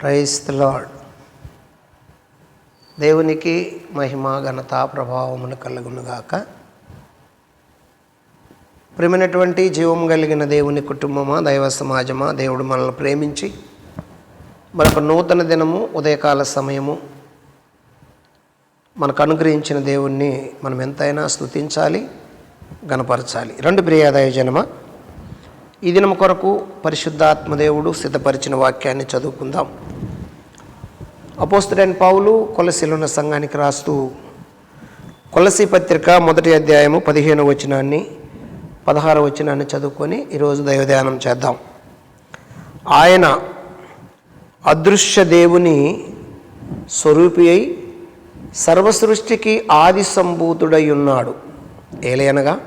Price lord lord దేవునికి మహిమ ఘనత ప్రభావమును కలుగునుగాక ప్రేమైనటువంటి జీవం కలిగిన దేవుని కుటుంబమా దైవ సమాజమా దేవుడు మనల్ని ప్రేమించి మరొక నూతన దినము ఉదయకాల సమయము మనకు అనుగ్రహించిన దేవుణ్ణి మనం ఎంతైనా స్తుతించాలి గణపరచాలి. రెండు ప్రియాదాయ జనమా ఈ దినం కొరకు పరిశుద్ధాత్మదేవుడు సిద్ధపరిచిన వాక్యాన్ని చదువుకుందాం. అపోస్తుడైన పావులు కొలసిలున్న సంఘానికి రాస్తూ కొలసి పత్రిక మొదటి అధ్యాయము పదిహేను వచనాన్ని పదహారు వచనాన్ని చదువుకొని ఈరోజు దైవధ్యానం చేద్దాం. ఆయన అదృశ్య దేవుని స్వరూపి అయి సర్వసృష్టికి ఆది సంభూతుడై ఉన్నాడు. ఏలయనగా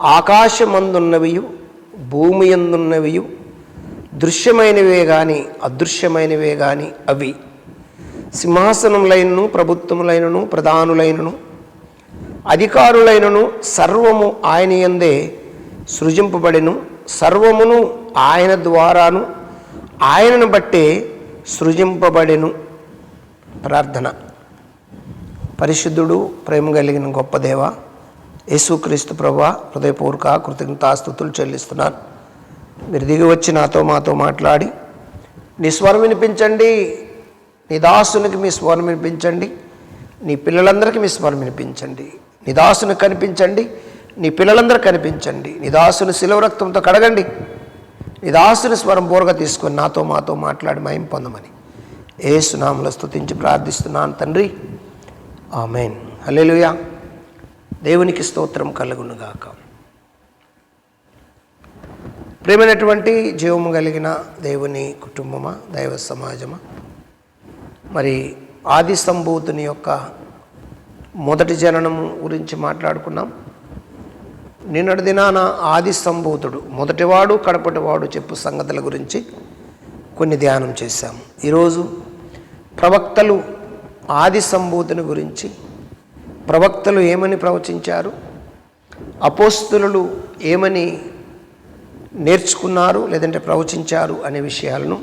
ఆకాశమందున్నవియు భూమి ఎందున్నవి దృశ్యమైనవే కానీ అదృశ్యమైనవే కానీ అవి. సింహాసనములైనను ప్రభుత్వములైనను ప్రధానులైనను అధికారులైనను సర్వము ఆయన యందే సృజింపబడిను. సర్వమును ఆయన ద్వారాను ఆయనను బట్టే సృజింపబడెను. ప్రార్థన. పరిశుద్ధుడు ప్రేమ కలిగిన గొప్ప దేవ యేసుక్రీస్తు ప్రభా హృదయపూర్వక కృతజ్ఞతాస్థుతులు చెల్లిస్తున్నాను. మీరు దిగి వచ్చి నాతో మాతో మాట్లాడి నీ స్వరం వినిపించండి. నీ దాసునికి మీ స్వరం వినిపించండి. నీ పిల్లలందరికీ మీ స్వరం వినిపించండి. నీ కనిపించండి. నీ పిల్లలందరూ కనిపించండి. నీ దాసుని శిలవ రక్తంతో కడగండి. నీ దాసుని స్వరం బోరగా తీసుకొని నాతో మాతో మాట్లాడి మయం పొందమని ఏ సునాములు స్థుతించి ప్రార్థిస్తున్నాను తండ్రి. ఆమెన్. హల్లెలూయా. దేవునికి స్తోత్రం కలుగునుగాక. ప్రేమైనటువంటి జీవము కలిగిన దేవుని కుటుంబమా దైవ సమాజమా? మరి ఆది సంభూతుని యొక్క మొదటి జననము గురించి మాట్లాడుకున్నాం. నిన్నటి దినాన ఆది సంభూతుడు మొదటివాడు కడపటివాడు చెప్పు సంగతుల గురించి కొన్ని ధ్యానం చేశాము ఈరోజు ప్రవక్తలు ఆది సంభూతుని గురించి ప్రవక్తలు ఏమని ప్రవచించారు? అపోస్తులు ఏమని నేర్చుకున్నారు? లేదంటే ప్రవచించారు అనే విషయాలను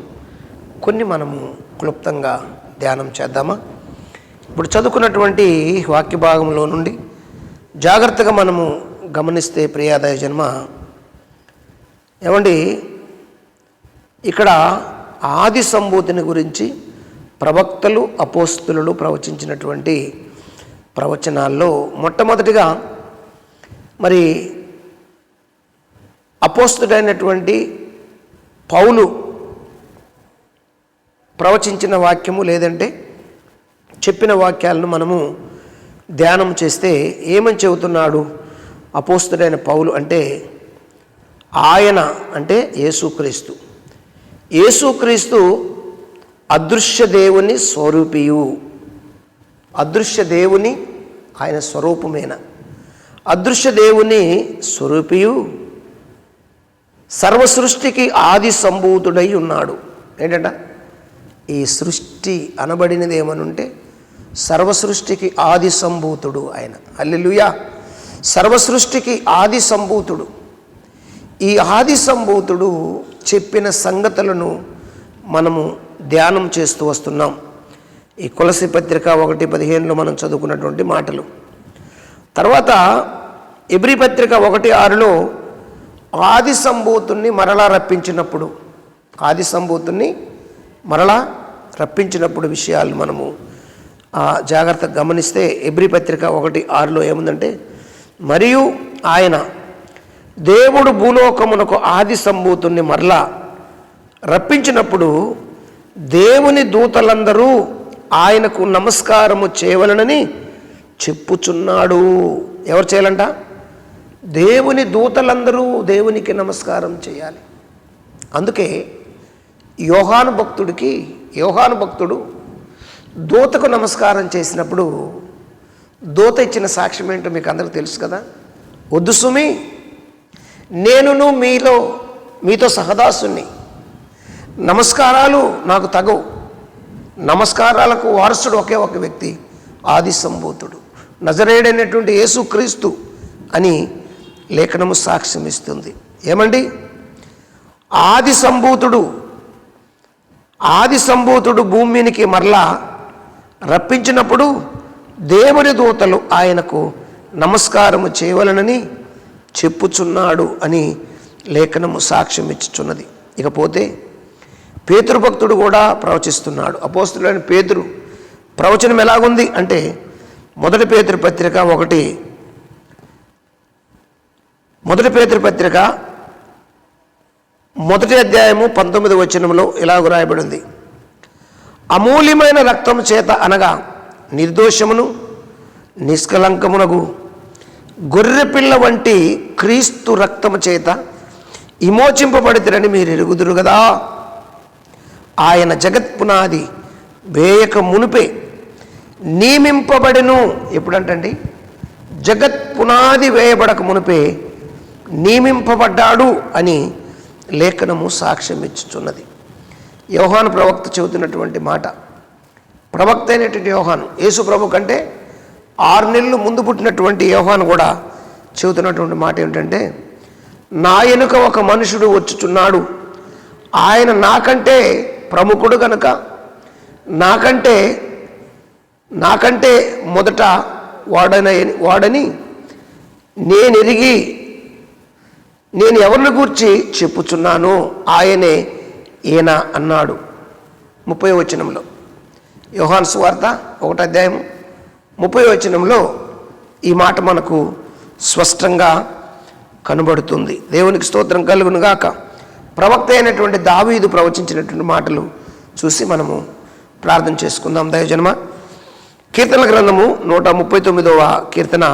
కొన్ని మనము క్లుప్తంగా ధ్యానం చేద్దామా? ఇప్పుడు చదువుకున్నటువంటి వాక్య భాగంలో నుండి జాగ్రత్తగా మనము గమనిస్తే ప్రియాదాయ జన్మ. ఏమండి? ఇక్కడ ఆది సంభూతిని గురించి ప్రవక్తలు అపోస్తులు ప్రవచించినటువంటి ప్రవచనాల్లో మొట్టమొదటిగా మరి అపోస్తుడైనటువంటి పౌలు ప్రవచించిన వాక్యము లేదంటే చెప్పిన వాక్యాలను మనము ధ్యానం చేస్తే ఏమని చెబుతున్నాడు అపోస్తుడైన పౌలు అంటే ఆయన అంటే యేసుక్రీస్తు. యేసుక్రీస్తు అదృశ్య దేవుని స్వరూపియు అదృశ్య దేవుని ఆయన స్వరూపమేన? అదృశ్య దేవుని స్వరూపియు సర్వ సృష్టికి ఆది సంభూతుడై ఉన్నాడు. ఏంటంట? ఈ సృష్టి అనబడినది ఏమనుంటే సర్వ సృష్టికి ఆది సంభూతుడు ఆయన. అల్లెలుయా సర్వ సృష్టికి ఆది సంభూతుడు. ఈ ఆది సంభూతుడు చెప్పిన సంగతులను మనము ధ్యానం చేస్తూ వస్తున్నాం. ఈ కులసి పత్రిక ఒకటి పదిహేనులో మనం చదువుకున్నటువంటి మాటలు. తర్వాత ఎబ్రి పత్రిక ఒకటి ఆరులో ఆది సంభూతుణ్ణి మరలా రప్పించినప్పుడు ఆది సంభూతుణ్ణి మరలా రప్పించినప్పుడు విషయాలు మనము ఆ, జాగ్రత్తగా గమనిస్తే ఎబ్రి పత్రిక ఒకటి ఆరులో ఏముందంటే మరియు ఆయన దేవుడు భూలోకమునకు ఆది సంభూతుణ్ణి మరలా రప్పించినప్పుడు దేవుని దూతలందరూ ఆయనకు నమస్కారము చేయవలనని చెప్పుచున్నాడు. ఎవరు చేయాలంట? దేవుని దూతలందరూ దేవునికి నమస్కారం చేయాలి. అందుకే యోహాను భక్తుడికి యోహాను భక్తుడు దూతకు నమస్కారం చేసినప్పుడు దూత ఇచ్చిన సాక్ష్యం ఏంటో మీకు అందరికీ తెలుసు కదా? వద్దు సుమి నేనును మీలో మీతో సహదాసుని నమస్కారాలు నాకు తగవు. నమస్కారాలకు వారసుడు ఒకే ఒక వ్యక్తి ఆది సంభూతుడు నజరేడైనటువంటి యేసుక్రీస్తు అని లేఖనము సాక్ష్యం ఇస్తుంది ఏమండి? ఆది సంభూతుడు ఆది సంభూతుడు భూమినికి మరలా రప్పించినప్పుడు దేవుని దూతలు ఆయనకు నమస్కారము చేయవలనని చెప్పుచున్నాడు అని లేఖనము సాక్ష్యం ఇచ్చుచున్నది ఇకపోతే పేతృభక్తుడు భక్తుడు కూడా ప్రవచిస్తున్నాడు. అపోస్తులైన పేతురు ప్రవచనం ఎలాగుంది అంటే మొదటి పేతృపత్రిక పత్రిక ఒకటి. మొదటి పేతృపత్రిక పత్రిక మొదటి అధ్యాయము పంతొమ్మిది వచనంలో ఇలా రాయబడింది? అమూల్యమైన రక్తం చేత అనగా నిర్దోషమును నిష్కలంకమునగు గొర్రెపిల్ల వంటి క్రీస్తు రక్తము చేత విమోచింపబడితేనని మీరు ఎరుగుదురు కదా ఆయన జగత్ పునాది వేయక మునిపే నియమింపబడిను. ఎప్పుడంటండి? జగత్ పునాది వేయబడక మునిపే నియమింపబడ్డాడు అని లేఖనము సాక్ష్యం ఇచ్చుచున్నది యోహాను ప్రవక్త చెబుతున్నటువంటి మాట. ప్రవక్త అయినటువంటి యోహాను యేసు ప్రభు కంటే ఆరు నెలలు ముందు పుట్టినటువంటి యోహాను కూడా చెబుతున్నటువంటి మాట ఏమిటంటే నా ఎనుక ఒక మనుషుడు వచ్చుచున్నాడు. ఆయన నాకంటే ప్రముఖుడు కనుక నాకంటే నాకంటే మొదట వాడన వాడని నేను ఎరిగి నేను ఎవరిని గూర్చి చెప్పుచున్నాను ఆయనే ఈయన అన్నాడు. ముప్పై వచనంలో. యోహాన్ సువార్త ఒకటి అధ్యాయం ముప్పై వచనంలో ఈ మాట మనకు స్పష్టంగా కనబడుతుంది. దేవునికి స్తోత్రం కలుగునుగాక. గాక ప్రవక్త అయినటువంటి దావీదు ప్రవచించినటువంటి మాటలు చూసి మనము ప్రార్థన చేసుకుందాం. దయజన్మ కీర్తన గ్రంథము నూట ముప్పై తొమ్మిదవ కీర్తన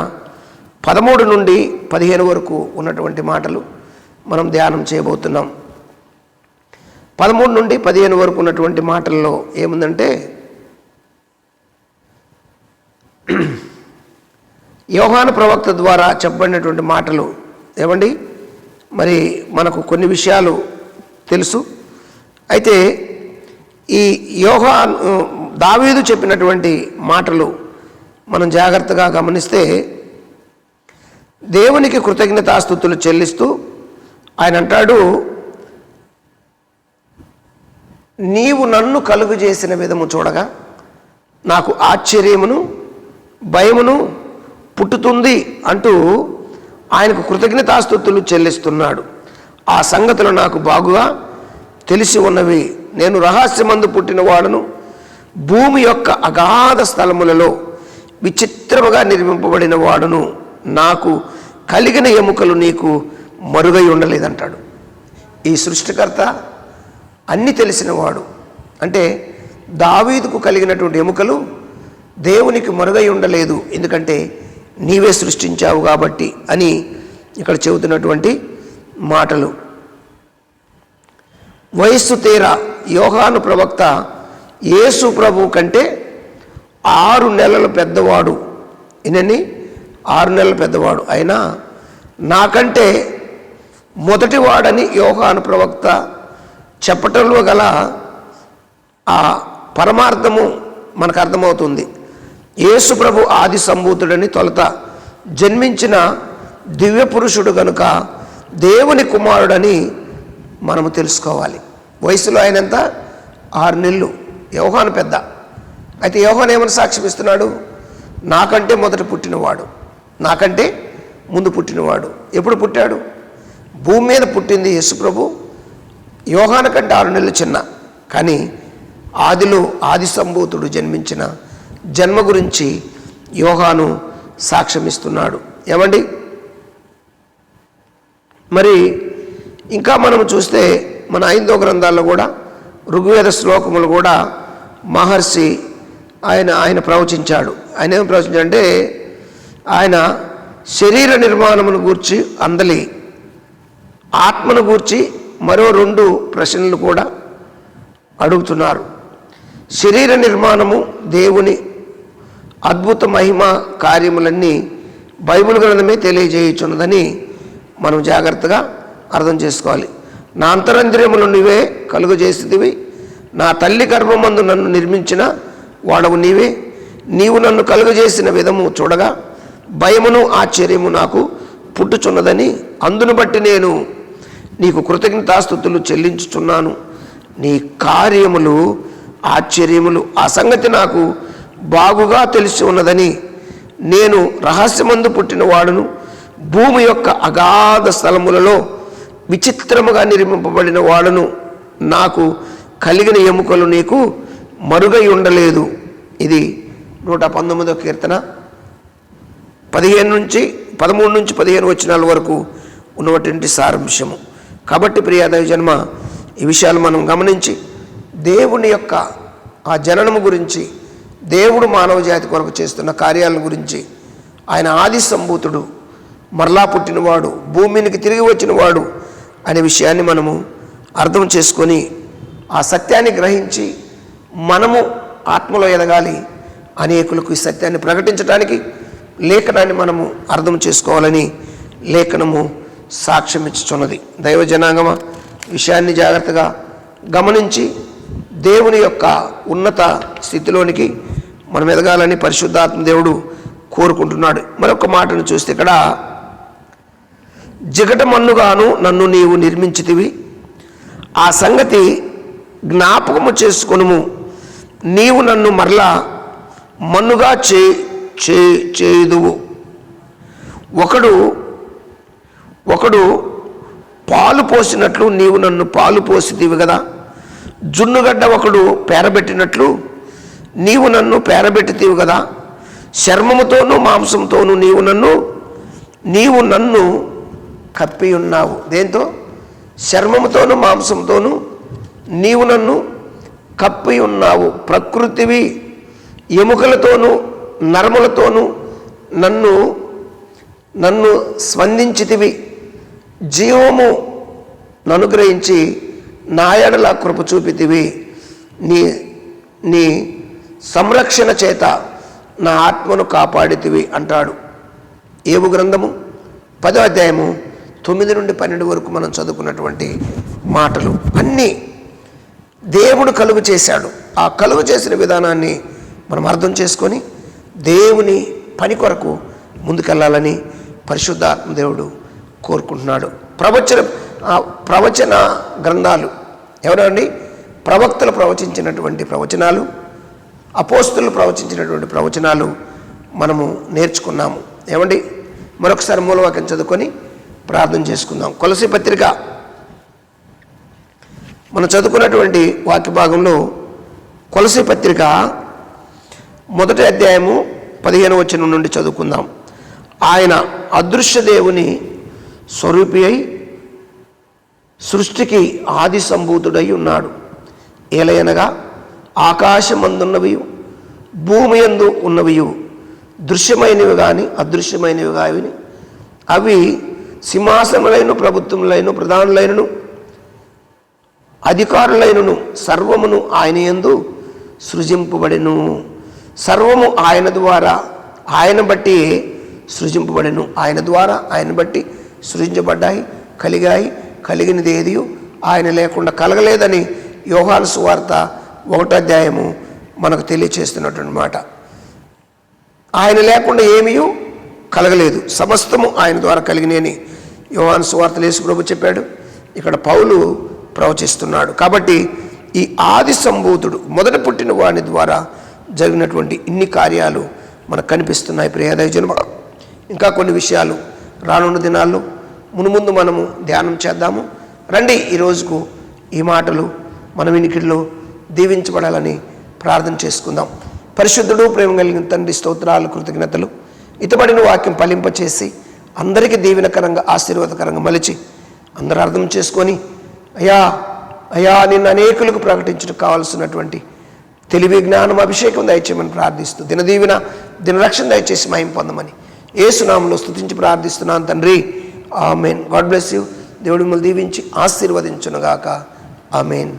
పదమూడు నుండి పదిహేను వరకు ఉన్నటువంటి మాటలు మనం ధ్యానం చేయబోతున్నాం. పదమూడు నుండి పదిహేను వరకు ఉన్నటువంటి మాటల్లో ఏముందంటే యోహాను ప్రవక్త ద్వారా చెప్పబడినటువంటి మాటలు ఏమండి? మరి మనకు కొన్ని విషయాలు తెలుసు. అయితే ఈ యోగా దావీదు చెప్పినటువంటి మాటలు మనం జాగ్రత్తగా గమనిస్తే దేవునికి కృతజ్ఞతాస్థుతులు చెల్లిస్తూ ఆయన అంటాడు నీవు నన్ను కలుగు చేసిన విధము చూడగా నాకు ఆశ్చర్యమును భయమును పుట్టుతుంది అంటూ ఆయనకు కృతజ్ఞతాస్థుతులు చెల్లిస్తున్నాడు. ఆ సంగతులు నాకు బాగుగా తెలిసి ఉన్నవి. నేను రహస్యమందు పుట్టిన వాడును. భూమి యొక్క అగాధ స్థలములలో విచిత్రముగా నిర్మింపబడిన వాడును. నాకు కలిగిన ఎముకలు నీకు మరుగై ఉండలేదంటాడు. ఈ సృష్టికర్త అన్ని తెలిసినవాడు అంటే దావీదుకు కలిగినటువంటి ఎముకలు దేవునికి మరుగై ఉండలేదు. ఎందుకంటే నీవే సృష్టించావు కాబట్టి అని ఇక్కడ చెబుతున్నటువంటి మాటలు. వయస్సు తీరా యోహాను ప్రవక్త యేసు ప్రభు కంటే ఆరు నెలల పెద్దవాడు. ఈయనని ఆరు నెలల పెద్దవాడు. అయినా నాకంటే మొదటివాడని యోహాను ప్రవక్త చెప్పటంలో గల ఆ పరమార్థము మనకు అర్థమవుతుంది. యేసు ప్రభు ఆది సంభూతుడని తొలత జన్మించిన దివ్య పురుషుడు కనుక దేవుని కుమారుడని మనము తెలుసుకోవాలి. వయసులో ఆయనంత ఆరు నెలలు. యోహాను పెద్ద. అయితే యోహాన్ ఏమని సాక్ష్యం ఇస్తున్నాడు నాకంటే మొదట పుట్టినవాడు. నాకంటే ముందు పుట్టినవాడు. ఎప్పుడు పుట్టాడు? భూమి మీద పుట్టింది యేసుప్రభు యోహాన కంటే ఆరు నెలలు చిన్న. కానీ ఆదిలో ఆది సంభూతుడు జన్మించిన జన్మ గురించి యోహాను సాక్ష్యమిస్తున్నాడు. ఏమండి? మరి ఇంకా మనం చూస్తే మన ఐదో గ్రంథాల్లో కూడా ఋగ్వేద శ్లోకములు కూడా మహర్షి ఆయన ఆయన ప్రవచించాడు. ఆయన ఏం ప్రవచించాడంటే ఆయన శరీర నిర్మాణమును గూర్చి అందలి ఆత్మను గూర్చి మరో రెండు ప్రశ్నలు కూడా అడుగుతున్నారు. శరీర నిర్మాణము దేవుని అద్భుత మహిమ కార్యములన్నీ బైబిల్ గ్రంథమే తెలియజేయుచున్నదని మనం జాగ్రత్తగా అర్థం చేసుకోవాలి. నా అంతరంద్రియములు నువ్వే కలుగు చేసేదివి నా తల్లి గర్భమందు నన్ను నిర్మించిన వాడవు నీవే. నీవు నన్ను కలుగజేసిన విధము చూడగా భయమును ఆశ్చర్యము నాకు పుట్టుచున్నదని అందును బట్టి నేను నీకు కృతజ్ఞతాస్థుతులు చెల్లించుచున్నాను. నీ కార్యములు ఆశ్చర్యములు ఆ సంగతి నాకు బాగుగా తెలిసి ఉన్నదని నేను రహస్యమందు పుట్టిన వాడును భూమి యొక్క అగాధ స్థలములలో విచిత్రముగా నిర్మింపబడిన వాడును. నాకు కలిగిన ఎముకలు నీకు మరుగై ఉండలేదు. ఇది నూట పంతొమ్మిదో కీర్తన. పదిహేను నుంచి పదమూడు నుంచి పదిహేను వచనాల వరకు ఉన్నటువంటి సారాంశము. కాబట్టి ప్రియాదయ జన్మ ఈ విషయాలు మనం గమనించి దేవుని యొక్క ఆ జననము గురించి దేవుడు మానవ జాతి కొరకు చేస్తున్న కార్యాల గురించి ఆయన ఆది సంభూతుడు మరలా పుట్టినవాడు భూమినికి తిరిగి వచ్చినవాడు అనే విషయాన్ని మనము అర్థం చేసుకొని ఆ సత్యాన్ని గ్రహించి మనము ఆత్మలో ఎదగాలి. అనేకులకు ఈ సత్యాన్ని ప్రకటించడానికి లేఖనాన్ని మనము అర్థం చేసుకోవాలని లేఖనము సాక్ష్యం ఇచ్చుచున్నది. దైవ జనాంగమ విషయాన్ని జాగ్రత్తగా గమనించి దేవుని యొక్క ఉన్నత స్థితిలోనికి మనం ఎదగాలని పరిశుద్ధాత్మ దేవుడు కోరుకుంటున్నాడు. మరొక మాటను చూస్తే ఇక్కడ జిగట మన్నుగాను నన్ను నీవు నిర్మించితివి. ఆ సంగతి జ్ఞాపకము చేసుకొనుము. నీవు నన్ను మరలా మన్నుగా చే చే- చేయుదువు. ఒకడు ఒకడు పాలు పోసినట్లు నీవు నన్ను పాలు పోసితివి కదా. జున్నుగడ్డ ఒకడు పేరబెట్టినట్లు నీవు నన్ను పేరబెట్టితివి కదా. చర్మముతోనూ మాంసంతోనూ నీవు నన్ను నీవు నన్ను కప్పి ఉన్నావు. దేంతో? చర్మముతోనూ మాంసంతోనూ నీవు నన్ను కప్పి ఉన్నావు. ప్రకృతివి ఎముకలతోనూ నరములతోనూ నన్ను నన్ను స్పందించితివి. జీవము ననుగ్రహించి నాయడల కృప చూపితివి. నీ నీ సంరక్షణ చేత నా ఆత్మను కాపాడితివి అంటాడు. ఏవు గ్రంథము పదో అధ్యాయము తొమ్మిది నుండి పన్నెండు వరకు మనం చదువుకున్నటువంటి మాటలు. అన్నీ దేవుడు కలుగు చేశాడు. ఆ కలుగు చేసిన విధానాన్ని మనం అర్థం చేసుకొని దేవుని పని కొరకు ముందుకెళ్ళాలని పరిశుద్ధాత్మ దేవుడు కోరుకుంటున్నాడు. ప్రవచన ఆ ప్రవచన గ్రంథాలు ఎవరండి? ప్రవక్తలు ప్రవచించినటువంటి ప్రవచనాలు అపోస్తులు ప్రవచించినటువంటి ప్రవచనాలు మనము నేర్చుకున్నాము. ఏమండి? మరొకసారి మూలవాక్యం చదువుకొని ప్రార్థన చేసుకుందాం. కొలసి పత్రిక. మనం చదువుకున్నటువంటి వాక్య భాగంలో కొలసి పత్రిక మొదటి అధ్యాయము పదిహేను వచ్చిన నుండి చదువుకుందాం. ఆయన అదృశ్య దేవుని స్వరూపి అయి సృష్టికి ఆది సంభూతుడై ఉన్నాడు. ఏలయనగా ఆకాశమందున్నవి భూమి యందు ఉన్నవి దృశ్యమైనవి కానీ అదృశ్యమైనవి కావిని అవి సింహాసనములైన ప్రభుత్వములైన ప్రధానులైనను అధికారులైనను సర్వమును ఆయన యందు సృజింపబడెను. సర్వము ఆయన ద్వారా ఆయన బట్టి సృజింపబడెను. ఆయన ద్వారా ఆయన బట్టి సృజించబడ్డాయి కలిగాయి కలిగినది ఏది ఆయన లేకుండా కలగలేదని యోహాను సువార్త ఒకటో అధ్యాయము మనకు తెలియచేస్తున్నటువంటి మాట. ఆయన లేకుండా ఏమీ కలగలేదు. సమస్తము ఆయన ద్వారా కలిగినని యోహాను సువార్త లేసు ప్రభు చెప్పాడు. ఇక్కడ పౌలు ప్రవచిస్తున్నాడు. కాబట్టి ఈ ఆది సంభూతుడు మొదట పుట్టిన వాని ద్వారా జరిగినటువంటి ఇన్ని కార్యాలు మనకు కనిపిస్తున్నాయి. ప్రియదయజన్మ ఇంకా కొన్ని విషయాలు రానున్న దినాల్లో మునుముందు మనము ధ్యానం చేద్దాము. రండి ఈరోజుకు ఈ మాటలు మన వినికిడిలో దీవించబడాలని ప్రార్థన చేసుకుందాం. పరిశుద్ధుడు ప్రేమ కలిగిన తండ్రి స్తోత్రాలు కృతజ్ఞతలు. ఇతబడిన వాక్యం ఫలింపచేసి అందరికీ దీవెనకరంగా ఆశీర్వాదకరంగా మలిచి అందరూ అర్థం చేసుకొని అయ్యా అయ్యా నిన్ను అనేకులకు ప్రకటించడం కావాల్సినటువంటి తెలివి జ్ఞానం అభిషేకం దయచేయమని ప్రార్థిస్తూ దినదీవిన దినరక్షణ దయచేసి మహిం పొందమని ఏసునామంలో స్తుతించి ప్రార్థిస్తున్నాను తండ్రి. ఆమెన్. God bless you. దేవుడు మిమ్మల్ని దీవించి ఆశీర్వదించునుగాక. ఆమెన్.